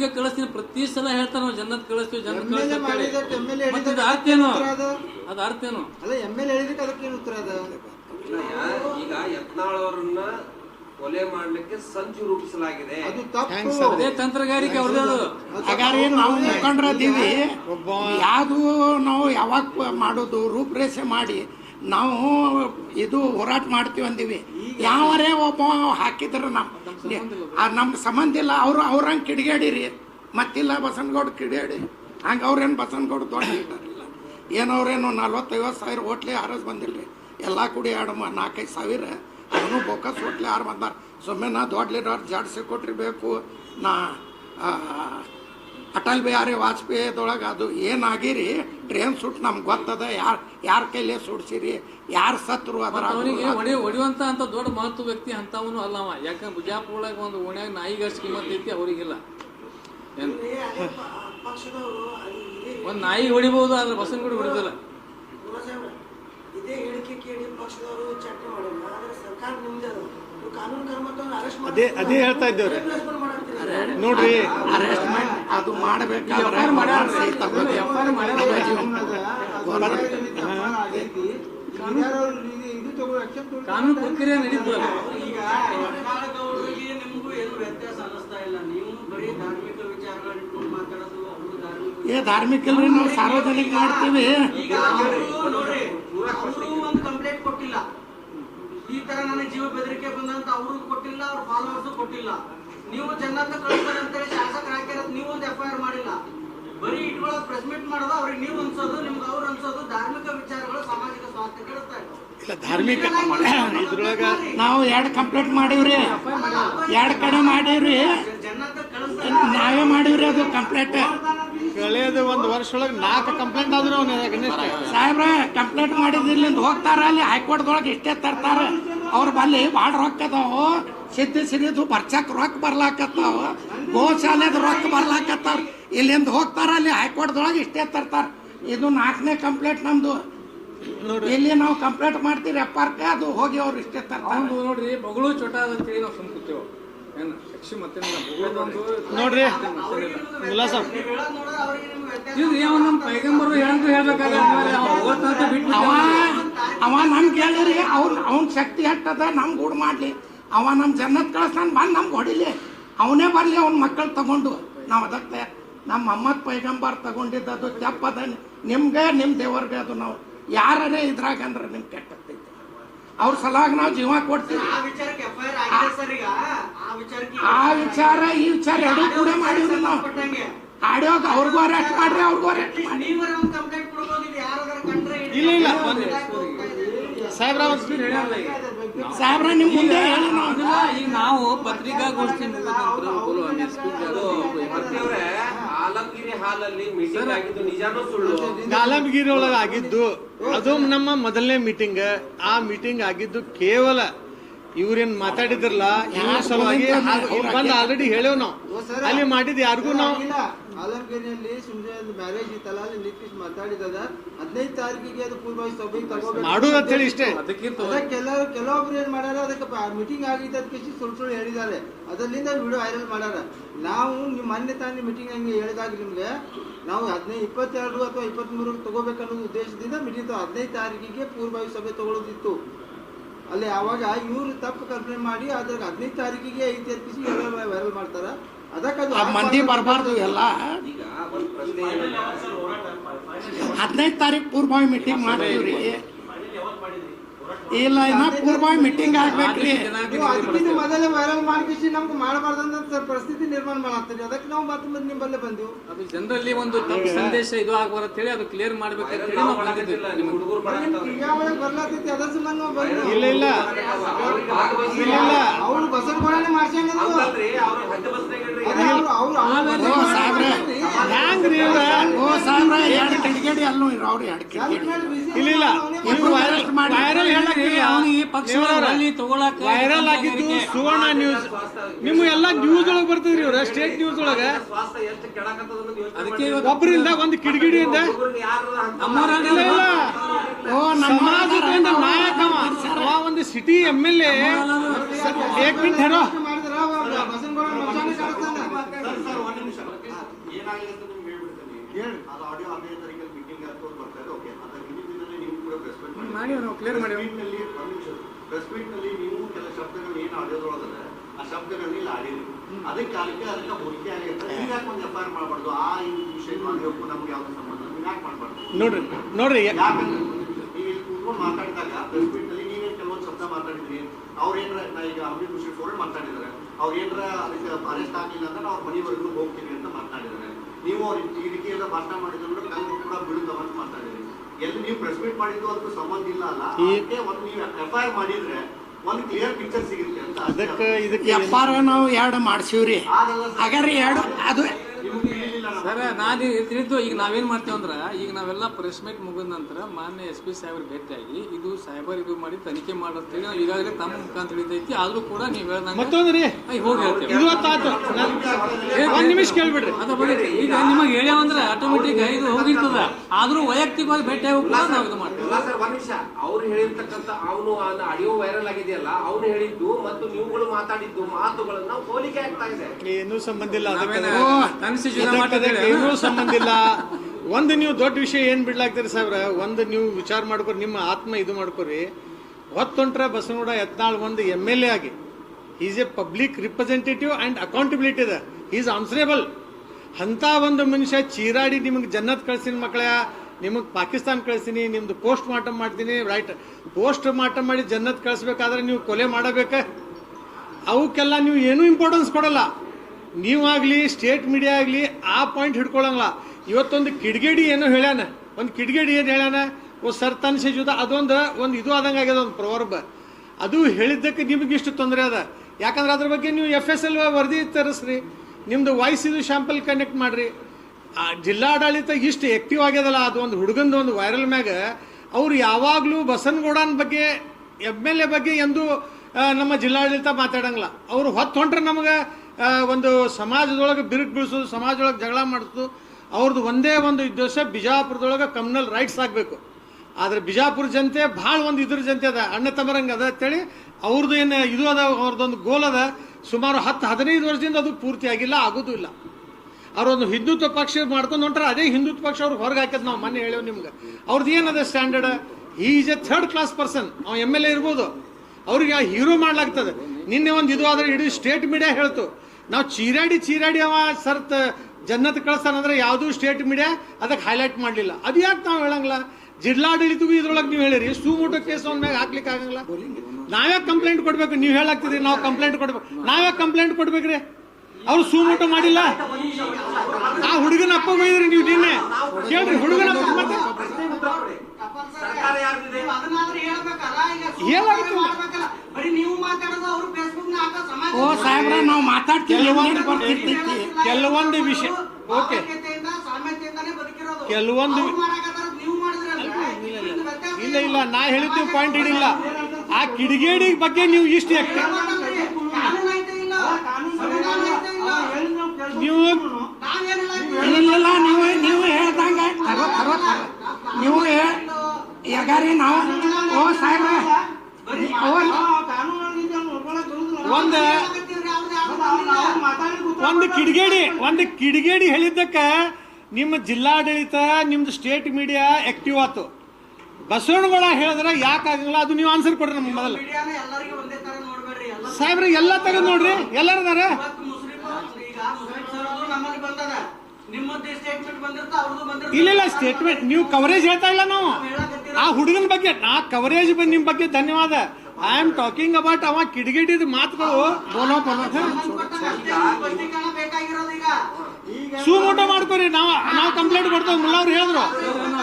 ಜನ್ನತ್ಗೆ ಕಳಿಸ್ತೀನಿ ಪ್ರತಿ ಸಲ ಹೇಳ್ತಾನ ನಾವು ಜನ್ನತ್ ಕಳಿಸ್ತೀವಿ ಜನ ಮತ್ತೆ ಅರ್ಥ ಏನು ಅದು ಅದು. ಅರ್ಥ ಏನು ಅಲ್ಲ ಎಂ ಎಲ್ ಎ ಹೇಳಿದಕ್ಕೆ ಅದಕ್ಕೆ ಉತ್ತರ ಅದ? ಇಲ್ಲ, ಈಗ ಯತ್ನಾಳ್ ಅವರನ್ನ ಕೊಲೆ ಮಾಡ್ಲಿಕ್ಕೆ ಸಂಚು ರೂಪಿಸಲಾಗಿದೆ. ಅದು ತಪ್ಪು. ಅದೇ ತಂತ್ರಗಾರಿಕೆ ಅವ್ರದ್ದು. ಹಾಗಾದ್ರೆ ನಾವು ಮುಖಂಡರದೀವಿ. ಯಾವುದು ನಾವು ಯಾವಾಗ ಮಾಡೋದು ರೂಪರೇಷೆ ಮಾಡಿ ನಾವು ಇದು ಹೋರಾಟ ಮಾಡ್ತೀವಿ ಅಂದೀವಿ. ಯಾವರೇ ಒಬ್ಬ ಹಾಕಿದ್ರು ನಮ್ಮ ನಮ್ಮ ಸಂಬಂಧ ಇಲ್ಲ ಅವರು ಅವ್ರಂಗೆ ಕಿಡಿಗೇಡಿರಿ. ಮತ್ತಿಲ್ಲ ಬಸನಗೌಡ ಕಿಡಿಗೇಡಿ. ಹಂಗೆ ಅವ್ರೇನು ಬಸನಗೌಡ ದೊಡ್ಡ ಏನು ಅವ್ರೇನು ನಲ್ವತ್ತೈವತ್ತು ಸಾವಿರ ಹೋಟ್ಲೆ ಆರಸ್ ಬಂದಿಲ್ರಿ. ಎಲ್ಲ ಕುಡಿ ಎರಡು ಮ- ನಾಲ್ಕೈದು ಸಾವಿರ. ಅವನು ಬೋಕಸ್ ಹೋಟ್ಲಿ ಆರು ಬಂದಾರ. ಸುಮ್ಮನೆ ನಾ ದೊಡ್ಡ ಲೀಡರ್ ಜಾಡ್ಸಿ ಕೊಟ್ಟಿರಬೇಕು. ನಾ ಅಟಲ್ ಬಿಹಾರಿ ವಾಜಪೇಯಿದೊಳಗೆ ಅದು ಏನಾಗಿರಿ ಟ್ರೇನ್ ಸುಟ್ಟು ನಮ್ಗೆ ಗೊತ್ತದ ಯಾರು ಯಾರ ಕೈಲೇ ಸುಡ್ಸಿರಿ ಯಾರು ಸತ್ರು ಅದರ ಅವನಿಗೆ ಹೊಡಿ ಹೊಡಿಯುವಂತ ಅಂತ ದೊಡ್ಡ ಮಹತ್ವ ವ್ಯಕ್ತಿ ಅಂತವನು ಅಲ್ಲವ ಯಾಕಂದ್ರೆ ಬಿಜಾಪುರ ಒಳಗೆ ಒಂದು ಓಣ್ಯಾಗ ನಾಯಿಗಷ್ಟು ಕಿಮ್ಮತ್ ಐತಿ ಅವರಿಗಿಲ್ಲ ಒಂದು ನಾಯಿ ಹೊಡಿಬಹುದು ಆದ್ರೆ ಬಸನ್ ಕೂಡ ಹೊಡಿದಿಲ್ಲ ಅದು ನೀವು ಕಾನೂನು ಅರೆಸ್ಟ್ ಅದೇ ಅದೇ ಹೇಳ್ತಾ ಇದ್ದೇವ್ರಿ ನೋಡ್ರಿ ಅದು ಮಾಡಬೇಕಾದ್ರೆ. ಕಾನೂನು ಪ್ರಕ್ರಿಯೆ ನಡೀತದೆ. ಈಗ ಯತ್ನಾಳಗೌಡರಿಗೆ ನಿಮಗೂ ಏನು ವ್ಯತ್ಯಾಸ ಅನ್ನಿಸ್ತಾ ಇಲ್ಲ? ನೀವು ಬರೀ ಧಾರ್ಮಿಕ ವಿಚಾರಗಳನ್ನ ಮಾತಾಡೋದು ಅವರು ಧಾರ್ಮಿಕ ಏ ಧಾರ್ಮಿಕ ಇಲ್ರಿ ನಾವು ಸಾರ್ವಜನಿಕ ಮಾಡ್ತೀವಿ. ಈಗ ಅವರು ನೋಡ್ರಿ ಅವರು ಒಂದು ಕಂಪ್ಲೇಂಟ್ ಕೊಟ್ಟಿಲ್ಲ. ಈ ತರ ನನಗೆ ಜೀವ ಬೆದರಿಕೆ ಬಂದಂತ ಅವರು ಕೊಟ್ಟಿಲ್ಲ ಅವ್ರ ಫಾಲೋವರ್ಸ್ ಕೊಟ್ಟಿಲ್ಲ. ನೀವು ಜನತ ಕಳಿಸ್ತಾರೆ ಅಂತೇಳಿ ಶಾಸಕರು ಹಾಕಿರೋದು ನೀವು ಒಂದು ಎಫ್ ಐ ಆರ್ ಮಾಡಿಲ್ಲ. ಬರೀ ಇಟ್ಕೊಳ್ಳೋದು ಪ್ರೆಸ್ ಮೀಟ್ ಮಾಡೋದು ಅವ್ರಿಗೆ ನೀವು ಅನ್ಸೋದು ನಿಮ್ಗೆ ಅವ್ರು ಅನ್ಸೋದು ಧಾರ್ಮಿಕ ವಿಚಾರಗಳು ಸಾಮಾಜಿಕ ಸ್ವಾಸ್ಥ್ಯ ಇತ್ತು ಇಲ್ಲ. ಧಾರ್ಮಿಕ ಇದ್ರೊಳಗ ನಾವು ಎರಡು ಕಂಪ್ಲೇಂಟ್ ಮಾಡಿವ್ರಿ. ಎರಡು ಕಡೆ ಮಾಡಿವ್ರಿ. ನಾವೇ ಮಾಡಿವ್ರಿ ಅದು ಕಂಪ್ಲೇಂಟ್ ಕಳೆದ ಒಂದು ವರ್ಷ ಒಳಗೆ ನಾಲ್ಕು ಕಂಪ್ಲೇಂಟ್ ಆದ್ರೆ ಅವನ ಸಾಹೇಬ್ರ ಕಂಪ್ಲೇಂಟ್ ಮಾಡಿದ್ರಿಂದ ಹೋಗ್ತಾರ ಅಲ್ಲಿ ಹೈಕೋರ್ಟ್ದೊಳಗೆ ಇಷ್ಟೇ ತರ್ತಾರ. ಅವ್ರ ಬಲ್ಲಿ ಭಾಳ ರೊಕ್ಕ ಸಿದ್ಧಿ ಸಿರಿದು ಬರ್ಚಕ್ ರೊಕ್ಕ ಬರ್ಲಾಕತ್ತಾವ. ಗೋಶಾಲೆದ ರೊಕ್ಕ ಬರ್ಲಾಕತ್ತಾರ. ಇಲ್ಲಿಂದ ಹೋಗ್ತಾರ ಅಲ್ಲಿ ಹೈಕೋರ್ಟ್ದೊಳಗೆ ಇಷ್ಟೇ ತರ್ತಾರ. ಇದು ನಾಲ್ಕನೇ ಕಂಪ್ಲೇಂಟ್ ನಮ್ದು. ಇಲ್ಲಿ ನಾವು ಕಂಪ್ಲೇಂಟ್ ಮಾಡ್ತೀವಿ ಅಪ್ಪಾರ್ಕ ಅದು ಹೋಗಿ ಅವ್ರು ಇಷ್ಟೇ ತರ್ತಾರ. ನೋಡ್ರಿ ಮಗಳು ಚೊಟ ಅಂತೇಳಿ ನಾವು ಸುಮ್ ಕೂತೇವೆ. ಏನು ಯಕ್ಷಿ ಮತ್ತೆ ಬಗಳದೊಂದು ನೋಡ್ರಿ. ನಮ್ಮ ಪೈಗಂಬರು ಹೇಳ್ಬೇಕಾಗತ್ತೆ ಅವ ನಮ್ಗೆ ಹೇಳಿರಿ ಅವ್ನ ಅವ್ನ ಶಕ್ತಿ ಹಟ್ಟದ ನಮ್ಗೆ ಗೂಡ್ ಮಾಡ್ಲಿ. ಅವ ನಮ್ಮ ಜನ್ನತ್ ಕಳಿಸ್ತಾನೆ ಬಂದು ನಮ್ಗೆ ಹೊಡಿಲಿ. ಅವನೇ ಬರಲಿ ಅವ್ನ ಮಕ್ಕಳು ತಗೊಂಡು. ನಾವು ಅದಕ್ಕೆ ನಮ್ಮ ಅಮ್ಮತ್ ಪೈಗಂಬರ್ ತಗೊಂಡಿದ್ದದು ತೆಪ್ಪದ ನಿಮ್ಗೆ ನಿಮ್ಮ ದೇವ್ರಿಗೆ ಅದು ನಾವು. ಯಾರೇ ಇದ್ರಾಗ ಅಂದ್ರೆ ನಿಮ್ಗೆ ಕೆಟ್ಟತ್ತೈತಿ ಅವ್ರ ಸಲುವಾಗಿ ನಾವು ಜೀವ ಕೊಡ್ತೀವಿ. ಆ ವಿಚಾರಕ್ಕೆ ಎಫ್ ಆಗಿದೆ ಸರ್ ಈಗ. ಆ ವಿಚಾರಕ್ಕೆ ಆ ವಿಚಾರ ಈ ವಿಚಾರ ಎರಡೂ ಕೂಡ ಮಾಡಿದ್ರು ನಾವು. ಆಡಿಯೋಗ ಅವ್ರಿಗೂ ಅರೆಸ್ಟ್ ಮಾಡ್ರಿ ಅವ್ರಿಗೂ ಅರೆಸ್ಟ್ ಮಾಡಿ ಇಲ್ಲ. ಇಲ್ಲ. ಸಾಹೇಬ್ರ ಸಾಹೇಬ್ರ ನಿಮ್ಮ ಮುಂದೆ ಹೇಳಿ ನಾವು ಇಲ್ಲ, ಈಗ ನಾವು ಪತ್ರಿಕಾಗೋಷ್ಠಿ ಮುಗಿದ ನಂತರ ಬೋಲೋ ಹಮೆ ಸ್ಕೂಲ್ ಜಾಗೋ ಅವ್ರೆ ಆಲಂಗಿರಿ ಹಾಲಲ್ಲಿ ಮೀಟಿಂಗ್ ಆಗಿದ್ದು ನಿಜಾನೋ ಸುಳ್ಳು. ಗಾಲಂಗಿರಿ ಒಳಗ ಆಗಿದ್ದು ಅದು ನಮ್ಮ ಮೊದಲನೇ ಮೀಟಿಂಗ್ ಆ ಮೀಟಿಂಗ್ ಆಗಿದ್ದು ಕೇವಲ ಇವ್ರೇನ್ ಮಾತಾಡಿದ್ರಲ್ಲ ಇವ್ರ ಸಲುವಾಗಿ? ಅವ್ರು ಬಂದು ಆಲ್ರೆಡಿ ಹೇಳೇವ್ ನಾವು. ಅಲ್ಲಿ ಮಾಡಿದ್ ಯಾರಿಗೂ ನಾವು. ಸುಮ್ಮನೆ ಒಂದು ಮ್ಯಾರೇಜ್ ಇತ್ತಲ್ಲ ಅಲ್ಲಿ ನಿತೀಶ್ ಮಾತಾಡಿದದ ಹದಿನೈದು ತಾರೀಕಿಗೆ ಅದು ಪೂರ್ವವಾಗಿ ಸಭೆ ತಗೋಬೇಕು ಮಾಡೋದು ಅಂತ ಹೇಳಿ ಇಷ್ಟೇ. ಅದಕ್ಕೆ ಕೆಲವರು ಕೆಲವೊಬ್ರು ಏನ್ ಮಾಡ್ಯಾರ ಅದಕ್ಕೆ ಮೀಟಿಂಗ್ ಆಗಿದ್ದಕ್ಕೆ ಸುಳ್ಳು ಸುಳ್ಳು ಹೇಳಿದ್ದಾರೆ. ಅದರಿಂದ ವಿಡಿಯೋ ವೈರಲ್ ಮಾಡ್ಯಾರ. ನಾವು ನಿಮ್ಮ ಮೊನ್ನೆ ತಾನೇ ಮೀಟಿಂಗ್ ಹಂಗೆ ಹೇಳಿದಾಗ ನಿಮ್ಗೆ ನಾವು ಹದಿನೈದು ಇಪ್ಪತ್ತೆರಡು ಅಥವಾ ಇಪ್ಪತ್ತ್ಮೂರು ತಗೋಬೇಕನ್ನೋ ಉದ್ದೇಶದಿಂದ ಮೀಟಿಂಗ್ ಹದಿನೈದು ತಾರೀಕಿಗೆ ಪೂರ್ವಭಾವಿ ಸಭೆ ತಗೊಳ್ಳೋದಿತ್ತು. ಅಲ್ಲಿ ಆವಾಗ ಇವರು ತಪ್ಪು ಕಲ್ಪನೆ ಮಾಡಿ ಅದ್ರ ಹದಿನೈದು ತಾರೀಕಿಗೆ ಐದು ಎಲ್ಲ ವೈರಲ್ ಮಾಡ್ತಾರ. ಅದಕ್ಕೆ ಅದು ಮಂದಿ ಬರಬಾರ್ದು ಎಲ್ಲ. ಈಗ ಒಂದ್ ಪ್ರಶ್ನೆ ಹದಿನೈದು ತಾರೀಕು ಪೂರ್ವಭಾವಿ ಮೀಟಿಂಗ್ ಮಾಡ್ತೀವ್ರಿ. ಇಲ್ಲ ಇನ್ನ ಪೂರ್ವಭಾವಿ ಮೀಟಿಂಗ್ ಆಗ್ಬೇಕ್ರಿ. ನೀವು ಅದಕ್ಕಿಂತ ಮೊದಲೇ ವೈರಲ್ ಮಾಡಿಸಿ ನಮ್ಗೆ ಮಾಡಬಾರ್ದಂತ ಪರಿಸ್ಥಿತಿ ನಿರ್ಮಾಣ ಮಾಡತ್ತೀರಿ ಅದಕ್ಕೆ ನಾವು ಮತ್ತೆ ಮತ್ತೆ ನಿಮ್ಮಲ್ಲೇ ಬಂದೆವು ಅದು ಜನರಲ್ಲಿ ಒಂದು ತಪ್ಪು ಸಂದೇಶ ಇದು ಆಗ್ಬಾರತ್ ಹೇಳಿ ಅದು ಕ್ಲಿಯರ್ ಮಾಡ್ಬೇಕಂತ ಹೇಳಿ ನಾವು ಬಂದಿದ್ದೀವಿ. ಇಲ್ಲ ಹುಡುಗರು ನಿಮ್ ಟಿವಿಯ ಒಳಗೆ ಬರ್ಲಾತೈತಿ ಅದ್ರ ಸಂಬಂಧ ನಾವು ಬಂದ್ವಿ ಇಲ್ಲ ಇಲ್ಲ. ವೈರಲ್ ಆಗಿದ್ದು ಸುವರ್ಣ ನ್ಯೂಸ್ ನಿಮ್ ಎಲ್ಲ ನ್ಯೂಸ್ ಒಳಗೆ ಬರ್ತದ್ರಿ ಇವ್ರ ಸ್ಟೇಟ್ ನ್ಯೂಸ್ ಒಳಗ ಒಬ್ಬರಿಂದ ಒಂದು ಕಿಡಿಗಿಡಿಯಿಂದ ಒಂದು ನಾಯಕ ಸಿಟಿ ಎಂ ಎಲ್ ಎ ಏಕ್ ಮಿನಿಟ್ ಏನಾಗಲಿ ಅಂತ ನಿಮ್ಗೆ ಹೇಳ್ಬಿಡ್ತೀನಿ. ಹೇಳ್ರಿ. ಅದು ಆಡಿಯೋ ಮೀಟಿಂಗ್ ಓಕೆ ಅದ್ರ ಹಿಂದಿನ ನೀವು ಕೂಡ ಪ್ರೆಸ್ ಮೀಟ್ ಮಾಡಿ ನಾವು ಕ್ಲಿಯರ್ ಮಾಡಿ. ನಲ್ಲಿ ಪ್ರೆಸ್ ನೀವು ಕೆಲ ಶಬ್ದಗಳು ಏನು ಆಡಿಯೋದೊಳಗದ ಆ ಶಬ್ದಗಳನ್ನ ಇಲ್ಲಿ ಆಡಿರಿ ಅದಕ್ಕೆ ಕಾಲಕ್ಕೆ ಅದಕ್ಕೆ ಹೋಲಿಕೆ ಈಗ ಯಾಕೆ ಒಂದು ಎಫ್ ಐ ಆರ್ ಮಾಡಬಾರ್ದು ಆ ಈ ವಿಷಯ ಮಾಡಿರೋಕ್ಕೂ ನಮ್ಗೆ ಯಾವ್ದು ಸಂಬಂಧ ನೀವು ಯಾಕೆ ಮಾಡಬಾರ್ದು? ನೋಡ್ರಿ ನೋಡ್ರಿ. ಯಾಕಂದ್ರೆ ನೀವು ಇಲ್ಲಿ ಕೂತ್ಕೊಂಡು ಮಾತಾಡಿದಾಗ ಪ್ರೆಸ್ನಲ್ಲಿ ನೀವೇನ್ ಕೆಲವೊಂದು ಶಬ್ದ ಮಾತಾಡಿದ್ರಿ. ಅವ್ರೇನ್ರ ಈಗ ಅಮೃತ್ ಭೂಷಣ್ ಮಾತಾಡಿದಾರೆ ಅವ್ರ ಏನರ ಅದಕ್ಕೆ ಅರೆಸ್ಟ್ ಆಗಿಲ್ಲ ಅಂದ್ರೆ ಅವ್ರ ಮನೆವರೆಗೂ ಹೋಗ್ತೀವಿ ಅಂತ ಮಾತನಾಡಿದ್ದಾರೆ. ನೀವು ಅವ್ರ ಈ ರೀತಿ ಎಲ್ಲ ಭಾಷಣ ಮಾಡಿದ್ರು ಕಲ್ಲು ಕೂಡ ಬೀಳುತ್ತವ ಅಂತ ಮಾತಾಡಿದ್ರಿ ಎಲ್ಲಿ ನೀವು ಪ್ರೆಸ್ ಮೀಟ್ ಮಾಡಿದ್ದು ಅದಕ್ಕೂ ಸಂಬಂಧ ಇಲ್ಲ ಅಲ್ಲ? ಅದಕ್ಕೆ ಒಂದು ನೀವು ಎಫ್ ಐ ಆರ್ ಮಾಡಿದ್ರೆ ಒಂದು ಕ್ಲಿಯರ್ ಪಿಕ್ಚರ್ ಸಿಗುತ್ತೆ ಅಂತ ಅದಕ್ಕೆ ಇದಕ್ಕೆ ಎಫ್ ಆರ್ ನಾವು ಎರಡು ಮಾಡ್ಸೀವ್ರಿ. ಹಾಗಾದ್ರೆ ಎರಡು ಅದು ಸರ್ ನಾನು ತಿಳಿದು ಈಗ ನಾವೇನ್ ಮಾಡ್ತೇವೆ ಅಂದ್ರೆ ಈಗ ನಾವೆಲ್ಲ ಪ್ರೆಸ್ ಮೀಟ್ ಮುಗಿದ ನಂತರ ಮಾನ್ಯ ಎಸ್ ಪಿ ಸಾಹೇಬ್ರ ಭೇಟಿಯಾಗಿ ಇದು ಸೈಬರ್ ಇದು ಮಾಡಿ ತನಿಖೆ ಮಾಡತ್ತೇಳಿ ನಾವು ಈಗಾಗಲೇ ತಮ್ಮ ಮುಖಾಂತರ ಹಿಡಿದೈತಿ. ಆದ್ರೂ ಕೂಡ ನೀವು ಹೇಳ್ದಂಗೆ ಮತ್ತೊಂದ್ರಿ ಹೋಗಿ ಹೇಳ್ತೇವೆ. ಇದು ಹೊತ್ತಾತು ಒಂದ್ ನಿಮಿಷ ಕೇಳ್ಬಿಡ್ರಿ. ಅದ ಈಗ ನಿಮಗೆ ಹೇಳ್ಯಾವಂದ್ರೆ ಆಟೋಮೆಟಿಕ್ ಇದು ಹೋಗಿರ್ತದ. ಆದ್ರೂ ವೈಯಕ್ತಿಕವಾಗಿ ಭೇಟಿಯಾಗಿ ಕೂಡ ನಾವು ಇದು ಮಾಡ್ತೇವೆ. ಇಲ್ಲ ಸರ್ ಒಂದ್ ನಿಮಿಷ. ಅವ್ರು ಹೇಳಿರ್ತಕ್ಕಂಥ ಅವನು ಆಡಿಯೋ ವೈರಲ್ ಆಗಿದೆಯಲ್ಲ ಅವನು ಹೇಳಿದ್ದು ಮತ್ತು ನೀವುಗಳು ಮಾತಾಡಿದ್ದು ಮಾತುಗಳನ್ನ ಹೋಲಿಕೆ ಆಗ್ತಾ ಇದೆ. ಏನು ಸಂಬಂಧ ಇಲ್ಲ ಅದಕ್ಕೆ ಏನೂ ಸಂಬಂಧ ಇಲ್ಲ. ಒಂದು ನೀವು ದೊಡ್ಡ ವಿಷಯ ಏನು ಬಿಡ್ಲಾಗ್ತೀರಿ ಸಾಹೇಬ್ರ? ಒಂದು ನೀವು ವಿಚಾರ ಮಾಡ್ಕೊರಿ, ನಿಮ್ಮ ಆತ್ಮ ಇದು ಮಾಡ್ಕೊರಿ. ಹೊತ್ತೊಂಟ್ರ ಬಸವನಗೌಡ ಯತ್ನಾಳ್ ಒಂದು ಎಂ ಎಲ್ ಎ ಆಗಿ. Is a public representative and accountability ಇದೆ ಈಸ್ ಆನ್ಸರೇಬಲ್ ಅಂತ ಒಂದು ಮನುಷ್ಯ ಚೀರಾಡಿ ನಿಮಗೆ ಜನ್ನತ್ ಕಳ್ಸಿನ ಮಕ್ಕಳ ನಿಮಗೆ ಪಾಕಿಸ್ತಾನ ಕಳಿಸ್ತೀನಿ ನಿಮ್ದು ಪೋಸ್ಟ್ ಮಾರ್ಟಮ್ ಮಾಡ್ತೀನಿ ರೈಟ್ ಪೋಸ್ಟ್ ಮಾರ್ಟಮ್ ಮಾಡಿ ಜನ್ನತ್ ಕಳಿಸ್ಬೇಕಾದ್ರೆ ನೀವು ಕೊಲೆ ಮಾಡಬೇಕ? ಅವಕ್ಕೆಲ್ಲ ನೀವು ಏನೂ ಇಂಪಾರ್ಟೆನ್ಸ್ ಕೊಡಲ್ಲ. ನೀವಾಗಲಿ ಸ್ಟೇಟ್ ಮೀಡಿಯಾ ಆಗಲಿ ಆ ಪಾಯಿಂಟ್ ಹಿಡ್ಕೊಳಂಗಿಲ್ಲ. ಇವತ್ತೊಂದು ಕಿಡ್ಗೇಡಿ ಏನೋ ಹೇಳ್ಯಾನ. ಒಂದು ಕಿಡ್ಗೇಡಿ ಏನು ಹೇಳ್ಯಾನ? ಓ ಸರ್ತಾನ್ ಜೊತೆ ಅದೊಂದು ಒಂದು ಇದು ಆದಂಗೆ ಆಗ್ಯದ, ಒಂದು ಪ್ರವರ್ಬ ಅದು ಹೇಳಿದ್ದಕ್ಕೆ ನಿಮ್ಗೆ ಇಷ್ಟು ತೊಂದರೆ ಅದ. ಯಾಕಂದ್ರೆ ಅದ್ರ ಬಗ್ಗೆ ನೀವು ಎಫ್ ಎಸ್ ಎಲ್ ವರದಿ ತರಿಸ್ರಿ. ನಿಮ್ದು ವಾಯ್ಸ್ ಇದು ಶಾಂಪಲ್ ಕನೆಕ್ಟ್ ಮಾಡ್ರಿ. ಆ, ಜಿಲ್ಲಾಡಳಿತ ಇಷ್ಟು ಆಕ್ಟಿವ್ ಆಗ್ಯದಲ್ಲ, ಅದು ಒಂದು ಹುಡುಗಂದು ಒಂದು ವೈರಲ್ ಮ್ಯಾಗ, ಅವ್ರು ಯಾವಾಗಲೂ ಬಸನಗೌಡನ ಬಗ್ಗೆ ಎಂ ಎಲ್ ಎ ಬಗ್ಗೆ ಎಂದು ನಮ್ಮ ಜಿಲ್ಲಾಡಳಿತ ಮಾತಾಡಂಗಿಲ್ಲ. ಅವರು ಹೊತ್ತು ಹೊಂಟ್ರೆ ನಮಗೆ ಒಂದು ಸಮಾಜದೊಳಗೆ ಬಿರುಕು ಬೀಳಿಸೋದು, ಸಮಾಜದೊಳಗೆ ಜಗಳ ಮಾಡಿಸೋದು, ಅವ್ರದ್ದು ಒಂದೇ ಒಂದು ಉದ್ದೇಶ ಬಿಜಾಪುರದೊಳಗೆ ಕಮ್ಯುನಲ್ ರೈಟ್ಸ್ ಆಗಬೇಕು. ಆದ್ರೆ ಬಿಜಾಪುರ ಜನತೆ ಭಾಳ ಒಂದು ಇದ್ರ ಜನತೆ ಅದ. ಅಣ್ಣ ತಮ್ಮರಂಗ ಅದ ಅಂತೇಳಿ ಅವ್ರದ್ದು ಏನು ಇದು ಅದ, ಅವ್ರದ್ದೊಂದು ಗೋಲ್ ಅದ. ಸುಮಾರು ಹತ್ತು, ಹದಿನೈದು ವರ್ಷದಿಂದ ಅದು ಪೂರ್ತಿ ಆಗಿಲ್ಲ, ಆಗೋದು ಇಲ್ಲ. ಅವ್ರೊಂದು ಹಿಂದುತ್ವ ಪಕ್ಷ ಮಾಡ್ಕೊಂಡು ಹೊಂಟ್ರೆ ಅದೇ ಹಿಂದುತ್ವ ಪಕ್ಷ ಅವ್ರಿಗೆ ಹೊರಗೆ ಹಾಕಿದ್ ನಾವು ಮೊನ್ನೆ ಹೇಳೇವು ನಿಮ್ಗೆ. ಅವ್ರದ್ದು ಏನದ standard is a third class person ಅವ ಎಂ ಎಲ್ ಎ ಇರ್ಬೋದು. ಅವ್ರಿಗೆ ಆ ಹೀರೋ ಮಾಡ್ಲಾಗ್ತದೆ. ನಿನ್ನೆ ಒಂದು ಇದು ಆದರೆ ಇಡೀ ಸ್ಟೇಟ್ ಮೀಡಿಯಾ ಹೇಳ್ತು. ನಾವು ಚೀರಾಡಿ ಚೀರಾಡಿ ಅವ ಸರ್ತ್ ಜನ್ನತ್ ಕಳಿಸ್ತಾನಂದ್ರೆ ಯಾವುದೂ ಸ್ಟೇಟ್ ಮೀಡಿಯಾ ಅದಕ್ಕೆ ಹೈಲೈಟ್ ಮಾಡಲಿಲ್ಲ. ಅದು ಯಾಕೆ ನಾವು ಹೇಳಂಗಿಲ್ಲ? ಜಿಲ್ಲಾಡಳಿತಗೂ ಇದ್ರೊಳಗೆ ನೀವು ಹೇಳಿರಿ ಸುಮೋಟೋ ಕೇಸ್ ಅವ್ನ ಮ್ಯಾಗ ಹಾಕ್ಲಿಕ್ಕೆ ಆಗಂಗಿಲ್ಲ. ನಾವ್ಯಾಕೆ ಕಂಪ್ಲೇಂಟ್ ಕೊಡ್ಬೇಕು? ನೀವು ಹೇಳಾಕ್ತಿದ್ರಿ ನಾವು ಕಂಪ್ಲೇಂಟ್ ಕೊಡ್ಬೇಕು. ನಾವ್ಯಾಕೆ ಕಂಪ್ಲೇಂಟ್ ಕೊಡ್ಬೇಕ್ರಿ? ಅವ್ರು ಸುಮೋಟೋ ಮಾಡಿಲ್ಲ? ಆ ಹುಡುಗನ ಅಪ್ಪ ಬೈದ್ರಿ ನೀವು ನಿನ್ನೆ. ಕೇಳ್ರಿ ಹುಡುಗನ ಅಪ್ಪ ಮತ್ತೆ ನೀವು ಹೇಳಾಗುತ್ತೆ. ಓ ಸಾಹೇಬ್ರ ನಾವು ಮಾತಾಡ್ತೀವಿ ಕೆಲವೊಂದು ಏನ್ ಬರ್ತಿರ್ತೈತಿ? ಕೆಲವೊಂದು ವಿಷಯ ಓಕೆ. ಕೆಲವೊಂದು- ಇಲ್ಲ ಇಲ್ಲ. ನಾ ಹೇಳಿದ್ದು ಪಾಯಿಂಟ್ ಹಿಡಿಲ್ಲ ಆ ಕಿಡಿಗೇಡಿ ಬಗ್ಗೆ ನೀವು ಇಷ್ಟು ಯಾಕೆ ನೀವು ಇಲ್ಲ ನೀವು ನೀವು ಹೇಳ್ದಂಗ. ನೀವು ಯಗಾರಿ ನಾವು ಓ ಸಾಹೇಬ್ರ. ಓ ಒಂದು ಒಂದು ಕಿಡಿಗೇಡಿ ಒಂದು ಕಿಡಿಗೇಡಿ ಹೇಳಿದ್ದಕ್ಕ ನಿಮ್ಮ ಜಿಲ್ಲಾಡಳಿತ, ನಿಮ್ದು ಸ್ಟೇಟ್ ಮೀಡಿಯಾ ಆಕ್ಟಿವ್ ಆತು. ಬಸವನಗೌಡ ಹೇಳಿದ್ರೆ ಯಾಕಾಗಲ್ಲ ಅದು ನೀವು ಆನ್ಸರ್ ಕೊಡ್ರಿ ನಮ್ಗೆ ಮೊದಲು. ಸಾಹೇಬ್ರ, ಎಲ್ಲ ತರ ನೋಡ್ರಿ ಎಲ್ಲರದಾರ ಇಲ್ಲ ಇಲ್ಲ ಸ್ಟೇಟ್ಮೆಂಟ್ ನೀವು ಕವರೇಜ್ ಹೇಳ್ತಾ ಇಲ್ಲ ನಾವು. ಆ ಹುಡುಗನ ಬಗ್ಗೆ, ನಾ ಕವರೇಜ್ ನಿಮ್ಮ ಬಗ್ಗೆ ಧನ್ಯವಾದ. ಐ ಆಮ್ ಟಾಕಿಂಗ್ ಅಬೌಟ್ ಅವ ಕಿಡಿಗಿಡಿದ ಮಾತುಗಳು ಬೋಲೋ ಬೋಲೋ ಸ್ಪಷ್ಟೀಕರಣ ಬೇಕಾಗಿರೋದು ಈಗ ಸುಮೋಟೋ ಮಾಡ್ಕೊರಿ. ನಾವು ನಾವು ಕಂಪ್ಲೇಂಟ್ ಕೊಡ್ತೇವೆ. ಮುಲ್ಲ ಅವ್ರು ಹೇಳಿದ್ರು.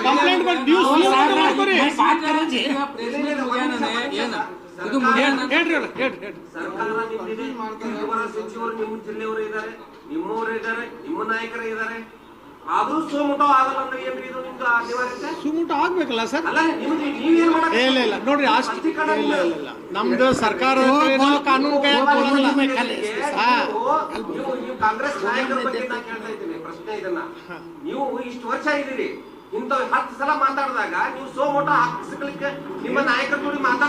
ಕಂಪ್ಲೇಂಟ್ ಕೊಡಿ ನೀವು ಸುಮೋಟೋ ಮಾಡ್ಕೊರಿ. ಹೇಳ್ರಿ ಹೇಳ್ರಿ ಹೇಳ್ರಿ. ಸರ್ಕಾರ ಸಚಿವರ ಸಚಿವರು ನಿಮ್ಮ ಜಿಲ್ಲೆಯವರು ಇದ್ದಾರೆ. ನಿಮ್ಮವರು ಇದ್ದಾರೆ. ನಿಮ್ಮ ನಾಯಕರು ಇದ್ದಾರೆ. ಆದ್ರೂ ಸೋಮುಟೋ ಆಗಲ್ಲ ಅಂದ್ರೆ ಏನ್ರಿ ಇದು ನಿಮ್ದು ಅನಿವಾರ್ಯತೆ? ಸುಮೋಟೋ ಆಗ್ಬೇಕಲ್ಲ ಸರ್? ಅಲ್ಲ ನಿಮ್ದು ನೀವೇನ್ ಮಾಡಕ್ ಏ, ಇಲ್ಲ ಇಲ್ಲ ನೋಡ್ರಿ ಅಷ್ಟು ಇಲ್ಲ ಇಲ್ಲ ಇಲ್ಲ. ನಮ್ದು ಸರ್ಕಾರ ಕಾನೂನು ಕೈ ಹಾಕೊಳ್ಳಲ್ಲ. ಹಾ. ನೀವು ನೀವು ಕಾಂಗ್ರೆಸ್ ನಾಯಕರ ಬಗ್ಗೆ ಇದ್ದೀನಿ ಪ್ರಶ್ನೆ ಇದನ್ನ. ನೀವು ಇಷ್ಟು ವರ್ಷ ಇದ್ದೀರಿ. ಇಂಥವ್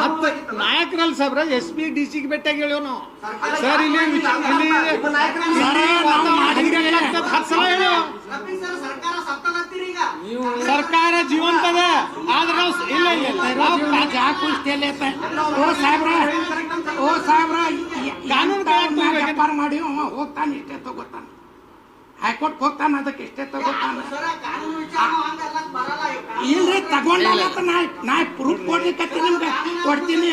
ಹತ್ತು ಎಸ್ ಪಿ ಡಿ ಸಿಗೆ ಭೇಟಿಯಾಗಿ ಹೇಳೋ ಸರ್ ಇಲ್ಲಿ ಇಲ್ಲಿ ಸರ್ಕಾರ ಜೀವಂತ ಜೀವಂತದ ಆದ್ರೆ ಇಲ್ಲ ಇಲ್ಲ ಓ ಸಾಹೇಬ್ರ ಓ ಸಾಹೇಬ್ರ ಕಾನೂನು ವ್ಯಾಪಾರ ಮಾಡಿ ಹೋಗ್ತಾನೆ ಇಷ್ಟೇ ತಗೋತಾನೆ. ಹೈಕೋರ್ಟ್ ಹೋಗ್ತಾನ ಅದಕ್ಕೆ ಇಷ್ಟೇ ತಗೋತಾನ. ಇಲ್ರಿ ತಗೊಂಡಲ್ಲ ನಾ ನಾ ಪ್ರೂಫ್ ಕೊಡ್ಲಿಕ್ಕೆ ನಿಮ್ಗೆ ಕೊಡ್ತೀನಿ.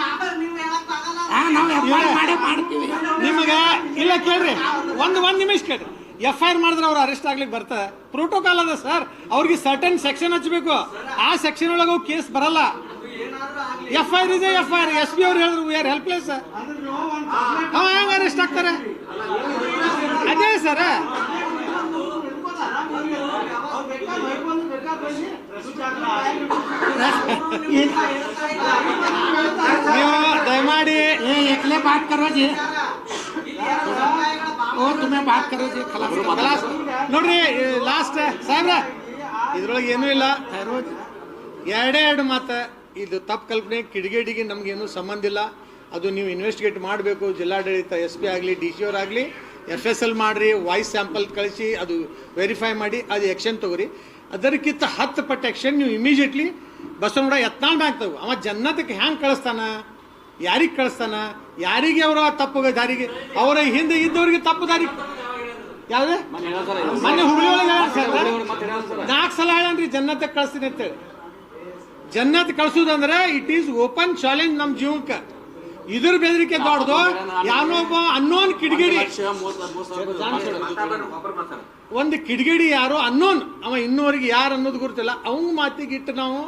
ನಾವೇ ನೀವು ಹೇಳಕ್ ಆಗಲ್ಲ ಹಾ ನಾವು ವ್ಯಾಪಾರ ಮಾಡೇ ಮಾಡ್ತೀವಿ. ನಿಮಗೆ ಇಲ್ಲ ಕೇಳ್ರಿ. ಒಂದು ಒಂದ್ ನಿಮಿಷ ಕೇಳ್ರಿ. ಎಫ್ ಐ ಆರ್ ಮಾಡಿದ್ರೆ ಅವ್ರು ಅರೆಸ್ಟ್ ಆಗ್ಲಿಕ್ಕೆ ಬರ್ತದೆ. ಪ್ರೋಟೋಕಾಲ್ ಅದ ಸರ್ ಅವ್ರಿಗೆ ಸರ್ಟನ್ ಸೆಕ್ಷನ್ ಹಚ್ಚಬೇಕು ಆ ಸೆಕ್ಷನ್ ಒಳಗೆ ಅವು ಕೇಸ್ ಬರಲ್ಲ. ಏನಾದ್ರೂ ಆಗ್ಲಿ ಎಫ್ ಐ ಆರ್ ಇದೆ F I R S P ಅವ್ರು ಹೇಳಿದ್ರು ವಿ ಆರ್ ಹೆಲ್ಪ್ಲೆಸ್ ಅವ ಹೆಂಗ ಅರೆಸ್ಟ್ ಆಗ್ತಾರೆ? ಅದೇ ಸರ. ನೀವು ದಯಮಾಡಿ ಏ ಎಕ್ಲೆ ಬಾತ್ ಕರೋಜಿ. ಓ ತುಂಬ ಬಾತ್ ಕರೋಜಿ. ನೋಡ್ರಿ ಲಾಸ್ಟ್ ಸಾಹೇಬ್ರ ಇದ್ರೊಳಗೆ ಏನೂ ಇಲ್ಲ. ಎರಡೇ ಎರಡು ಮಾತು. ಇದು ತಪ್ಪು ಕಲ್ಪನೆ ಕಿಡಿಗೇಡಿಗೆ ಏನು ಸಂಬಂಧ ಇಲ್ಲ. ಅದು ನೀವು ಇನ್ವೆಸ್ಟಿಗೇಟ್ ಮಾಡಬೇಕು. ಜಿಲ್ಲಾಡಳಿತ ಎಸ್ ಪಿ ಆಗಲಿ ಡಿ ಸಿ ಅವರಾಗಲಿ ಎಫ್ ಎಸ್ ಎಲ್ ಮಾಡಿರಿ ವಾಯ್ಸ್ ಸ್ಯಾಂಪಲ್ ಕಳಿಸಿ, ಅದು ವೆರಿಫೈ ಮಾಡಿ, ಅದು ಎಕ್ಷನ್ ತಗೋರಿ. ಅದಕ್ಕಿಂತ ಹತ್ತು ಪಟ್ಟು ಆ್ಯಕ್ಷನ್ ನೀವು ಇಮಿಡಿಯೇಟ್ಲಿ ಬಸವನಗೌಡ ಯತ್ನಾಳ್ ಆಗ್ತವೆ ಅವ ಜನ್ನತಕ್ಕೆ ಹ್ಯಾಂಗೆ ಕಳಿಸ್ತಾನ? ಯಾರಿಗೆ ಕಳಿಸ್ತಾನ? ಯಾರಿಗೆ ಅವರ ತಪ್ಪು ದಾರಿಗೆ? ಅವರ ಹಿಂದೆ ಇದ್ದವರಿಗೆ ತಪ್ಪು ದಾರಿ. ಯಾವ್ದು? ಮೊನ್ನೆ ಹುಬ್ಳಿ ನಾಲ್ಕು ಸಲ ಹೇಳನ್ರಿ ಜನ್ನತಕ್ಕೆ ಕಳಿಸ್ತೀನಿ ಅಂತೇಳಿ. ಜನ್ನತ್ ಕಳಿಸೋದಂದ್ರೆ ಇಟ್ ಈಸ್ ಓಪನ್ ಚಾಲೆಂಜ್ ನಮ್ಮ ಜೀವಕ್ಕೆ ಇದ್ರ ಬೆದರಿಕೆ ದೊಡ್ಡದು ಯಾರೊಬ್ಬ ಅನ್ನೋನ್ ಕಿಡಿಗೇಡಿ. ಒಂದು ಕಿಡಿಗಿಡಿ ಯಾರು? ಅನ್ನೋನ್. ಅವ ಇನ್ನೂವರೆಗೆ ಯಾರು ಅನ್ನೋದು ಗೊತ್ತಿಲ್ಲ. ಅವಂಗ ಮಾತಿಗೆ ಇಟ್ಟು ನಾವು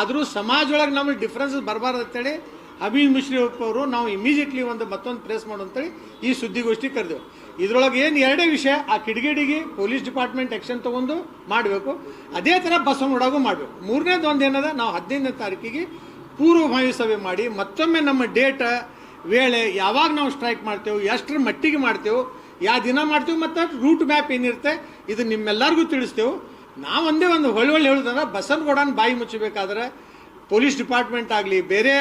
ಆದರೂ ಸಮಾಜ ಒಳಗೆ ನಮಗೆ ಡಿಫ್ರೆನ್ಸ್ ಬರಬಾರ್ದು ಅಂತೇಳಿ ಅಭಿನ್ ಮಿಶ್ರಿ ಅವರು ನಾವು ಇಮಿಡಿಯೇಟ್ಲಿ ಒಂದು ಮತ್ತೊಂದು ಪ್ರೆಸ್ ಮಾಡು ಅಂತೇಳಿ ಈ ಸುದ್ದಿಗೋಷ್ಠಿ ಕರೆದೆವು. ಇದ್ರೊಳಗೆ ಏನು ಎರಡೇ ವಿಷಯ ಆ ಕಿಡಿಗೇಡಿಗೆ ಪೊಲೀಸ್ ಡಿಪಾರ್ಟ್ಮೆಂಟ್ ಆ್ಯಕ್ಷನ್ ತಗೊಂಡು ಮಾಡಬೇಕು. ಅದೇ ಥರ ಬಸವನಗೌಡಗೂ ಮಾಡಬೇಕು. ಮೂರನೇದು ಒಂದು ಏನದ? ನಾವು ಹದಿನೈದನೇ ತಾರೀಕಿಗೆ ಪೂರ್ವಭಾವಿ ಸಭೆ ಮಾಡಿ ಮತ್ತೊಮ್ಮೆ ನಮ್ಮ ಡೇಟ ವೇಳೆ ಯಾವಾಗ ನಾವು ಸ್ಟ್ರೈಕ್ ಮಾಡ್ತೇವೆ, ಎಷ್ಟರ ಮಟ್ಟಿಗೆ ಮಾಡ್ತೇವೆ ಯಾವ ದಿನ ಮಾಡ್ತೇವೆ ಮತ್ತು ರೂಟ್ ಮ್ಯಾಪ್ ಏನಿರುತ್ತೆ, ಇದು ನಿಮ್ಮೆಲ್ಲರಿಗೂ ತಿಳಿಸ್ತೇವೆ. ನಾವು ಒಂದೇ ಒಂದು ಹೊಳ್ಳಿ ಹೇಳುದಂದ್ರೆ ಬಸನಗೌಡನ ಬಾಯಿ ಮುಚ್ಚಬೇಕಾದ್ರೆ ಪೊಲೀಸ್ ಡಿಪಾರ್ಟ್ಮೆಂಟ್ ಆಗಲಿ, ಬೇರೆ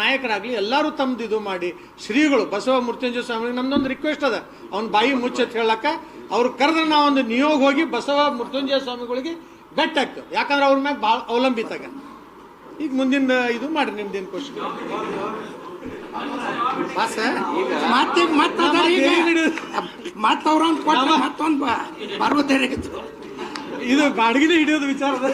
ನಾಯಕರಾಗಲಿ ಎಲ್ಲರೂ ತಮ್ಮದು ಇದು ಮಾಡಿ, ಶ್ರೀಗಳು, ಬಸವ ಮೃತ್ಯುಂಜಯ ಸ್ವಾಮಿ ನಮ್ದೊಂದು ರಿಕ್ವೆಸ್ಟ್ ಅದ. ಅವ್ನ ಬಾಯಿ ಮುಚ್ಚತ್ ಹೇಳಕ್ಕ, ಅವ್ರು ಕರೆದ್ರೆ ನಾವು ಒಂದು ನಿಯೋಗ ಹೋಗಿ ಬಸವ ಮೃತ್ಯುಂಜಯ ಸ್ವಾಮಿಗಳಿಗೆ ಬೆಟ್ಟ ಹಾಕ್ತೇವೆ. ಯಾಕಂದ್ರೆ ಅವ್ರ ಮ್ಯಾಗ ಭಾಳ ಅವಲಂಬಿತಾಗ ಈಗ ಮುಂದಿನ ಇದು ಮಾಡ್ರಿ ನಿಮ್ದೇನು ಕ್ವಶನ್ ಬಸ್ ಮತ್ತೀಗ ಮತ್ತೆ ಮತ್ತೆ ಅವ್ರೊಂದು ಕೊಟ್ಟು ಮತ್ತೊಂದು ಬರುವುದೇ ಇದು ಬಾಡಿಗೆ ಹಿಡಿಯೋದು ವಿಚಾರದ